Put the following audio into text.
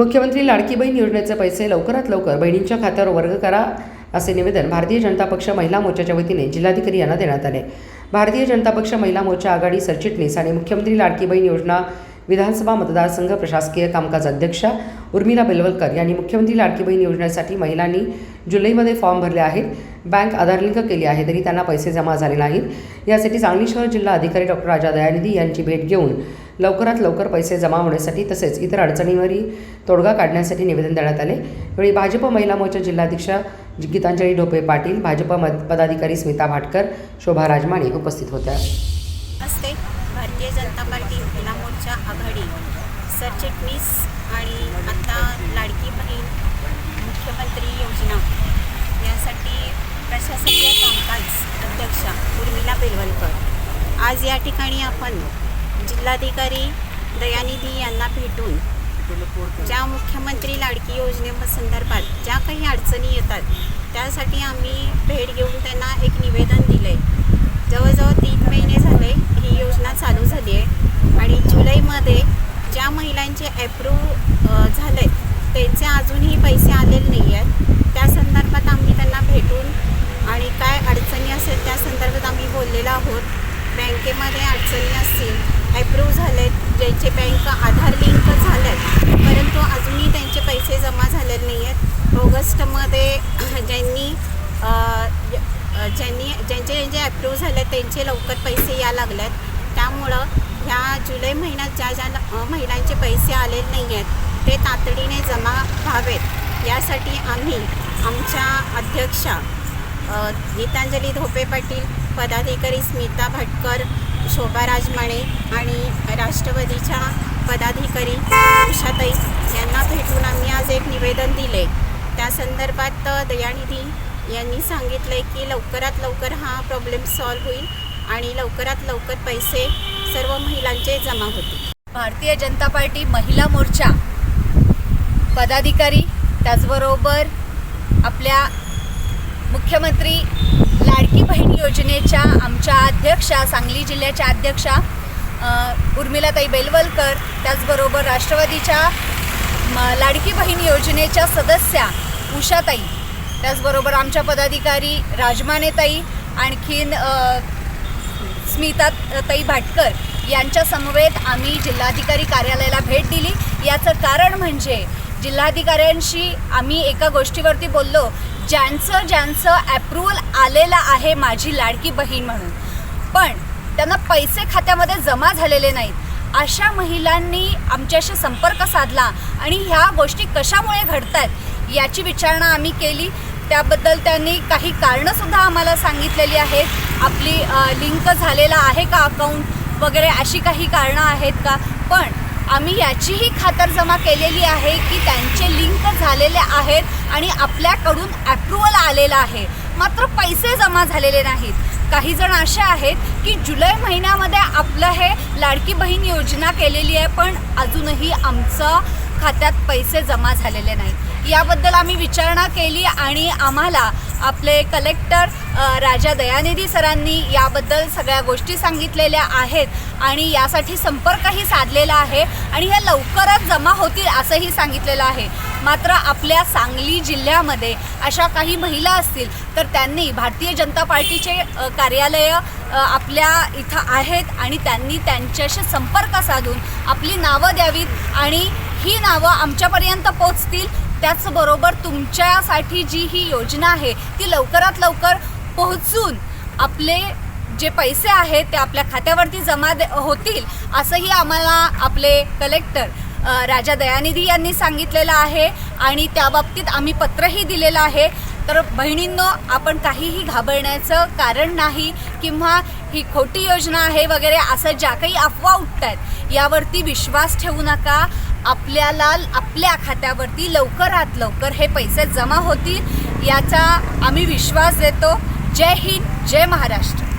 मुख्यमंत्री लाडकी बहीण योजनेचे पैसे लवकरात लवकर बहिणींच्या खात्यावर वर्ग करा असे निवेदन भारतीय जनता पक्ष महिला मोर्चाच्या वतीने जिल्हाधिकारी यांना देण्यात आले. भारतीय जनता पक्ष महिला मोर्चा आघाडी सरचिटणीस आणि मुख्यमंत्री लाडकी बहीण योजना विधानसभा मतदारसंघ प्रशासकीय कामकाज अध्यक्षा उर्मिला बेलवलकर यांनी मुख्यमंत्री लाडकी बहीण योजनेसाठी महिलांनी जुलैमध्ये फॉर्म भरले आहेत. बँक आधार लिंक केली आहे तरी त्यांना पैसे जमा झाले नाहीत. यासाठी सांगली शहर जिल्हा अधिकारी डॉक्टर राजा दयानिधी यांची भेट घेऊन लवकरात लवकर पैसे जमा होण्यासाठी तसेच इतर अडचणीवरही तोडगा काढण्यासाठी निवेदन देण्यात आले. यावेळी भाजप महिला मोर्चा जिल्हाध्यक्षा गीतांजली ढोपे पाटील भाजप मद- पदाधिकारी स्मिता भाटकर शोभा राजमाणे उपस्थित होत्या. नमस्ते. भारतीय जनता पार्टी महिला मोर्चा आघाडी. सरचिटणीस आणि आता लाडकी बहीण मुख्यमंत्री योजना. यासाठी प्रशासकीय कामकाज अध्यक्षा उर्मिला बेलवलकर आज या ठिकाणी आपण जिल्हाधिकारी दयानिधी यांना भेटून ज्या मुख्यमंत्री लाडकी योजनेसंदर्भात ज्या काही अडचणी येतात त्यासाठी आम्ही भेट घेऊन त्यांना एक निवेदन दिलं आहे जवळजवळ तीन महिने झाले ही योजना चालू झाली आहे आणि जुलैमध्ये ज्या महिलांचे ॲप्रूव्ह झाले त्यांचे अजूनही पैसे आलेले नाही आहेत त्या संदर्भात आम्ही त्यांना भेटून आणि काय अडचणी असेल त्या संदर्भात आम्ही बोललेलो आहोत. बँकेमध्ये अडचणी असतील ॲप्रूव्ह झालेत ज्यांचे बँक आधार लिंक झालेत परंतु अजूनही त्यांचे पैसे जमा झालेले नाही आहेत ऑगस्टमध्ये ज्यांनी ज्यांनी ज्यांचे ज्यांचे ॲप्रूव्ह झाले त्यांचे लवकर पैसे या आहेत त्यामुळं ह्या जुलै महिन्यात ज्या ज्या महिलांचे पैसे आलेले नाही आहेत ते तातडीने जमा व्हावेत. यासाठी आम्ही आमच्या अध्यक्षा गीतांजली धोपे पाटील पदाधिकारी स्मिता भटकर शोभा राजमाणे आणि राष्ट्रवादीच्या पदाधिकारी उषाताई यांना भेटून आम्ही आज एक निवेदन दिले. त्या संदर्भात दयानिधी यांनी सांगितले की लवकरात लवकर हा प्रॉब्लेम सॉल्व्ह होईल आणि लवकरात लवकर पैसे सर्व महिलांचे जमा होतील. भारतीय जनता पार्टी महिला मोर्चा पदाधिकारी त्याचबरोबर आपल्या मुख्यमंत्री लाडकी बहीण योजनेच्या आमच्या अध्यक्षा सांगली जिल्ह्याच्या अध्यक्षा उर्मिलाताई बेलवलकर त्याचबरोबर राष्ट्रवादीच्या लाडकी बहीण योजनेच्या सदस्या उषाताई त्याचबरोबर आमच्या पदाधिकारी राजमानेताई आणखीन स्मिता ताई भाटकर यांच्या समवेत आम्ही जिल्हाधिकारी कार्यालयाला भेट दिली. याचं कारण म्हणजे जिल्हाधिकाऱ्यांशी आम्ही एका गोष्टीवरती बोललो ज्यांचं ज्यांचं ॲप्रुव्हल आलेलं आहे माझी लाडकी बहीण म्हणून. पण त्यांना पैसे खात्यामध्ये जमा झालेले नाहीत. अशा महिलांनी आमच्याशी संपर्क साधला आणि ह्या गोष्टी कशामुळे घडत आहेत याची विचारणा आम्ही केली. त्याबद्दल त्यांनी काही कारणंसुद्धा आम्हाला सांगितलेली आहेत. आपली लिंक झालेला आहे का अकाउंट वगैरे अशी काही कारणं आहेत का? पण आम्ही याचीही खातरजमा केलेली आहे की त्यांचे लिंक झालेले आहेत आणि आपल्याकडून ॲप्रुव्हल आलेलं आहे. मात्र पैसे जमा झालेले नाहीत. काही जण असे आहेत की जुलै महिन्यामध्ये आपलं हे लाडकी बहीण योजना केलेली आहे पण अजूनही आमचं खात्यात पैसे जमा झालेले नाहीत. याबद्दल आम्ही विचारणा केली आणि आम्हाला आपले कलेक्टर राजा दयानिधी सरांनी याबद्दल सगळ्या गोष्टी सांगितलेल्या आहेत आणि यासाठी संपर्कही साधलेला आहे आणि ह्या लवकरच जमा होतील असंही सांगितलेलं आहे. मात्र आपल्या सांगली जिल्ह्यामध्ये अशा काही महिला असतील तर त्यांनी भारतीय जनता पार्टीचे कार्यालयं कार्यालय आपल्या इथं आहेत आणि त्यांनी त्यांच्याशी संपर्क साधून आपली नावं द्यावीत आणि ही नावं आमच्यापर्यंत पोचतील त्याचबरोबर तुमच्यासाठी जी ही योजना आहे ती लवकरात लवकर पोहोचून आपले जे पैसे आहेत ते आपल्या खात्यावरती जमा दे होतील असंही आम्हाला आपले कलेक्टर राजा दयानिधी यांनी सांगितलेलं आहे आणि त्या बाबतीत आम्ही पत्रही दिलेलं आहे. तर बहिणींनो आपण काहीही घाबरण्याचं कारण नाही किंवा ही खोटी योजना आहे वगैरे असं ज्या काही अफवा उठत आहेत यावरती विश्वास ठेवू नका. आपल्याला आपल्या खात्यावरती लवकरात लवकर हे पैसे जमा होतील याचा आम्ही विश्वास देतो. जय हिंद जय महाराष्ट्र.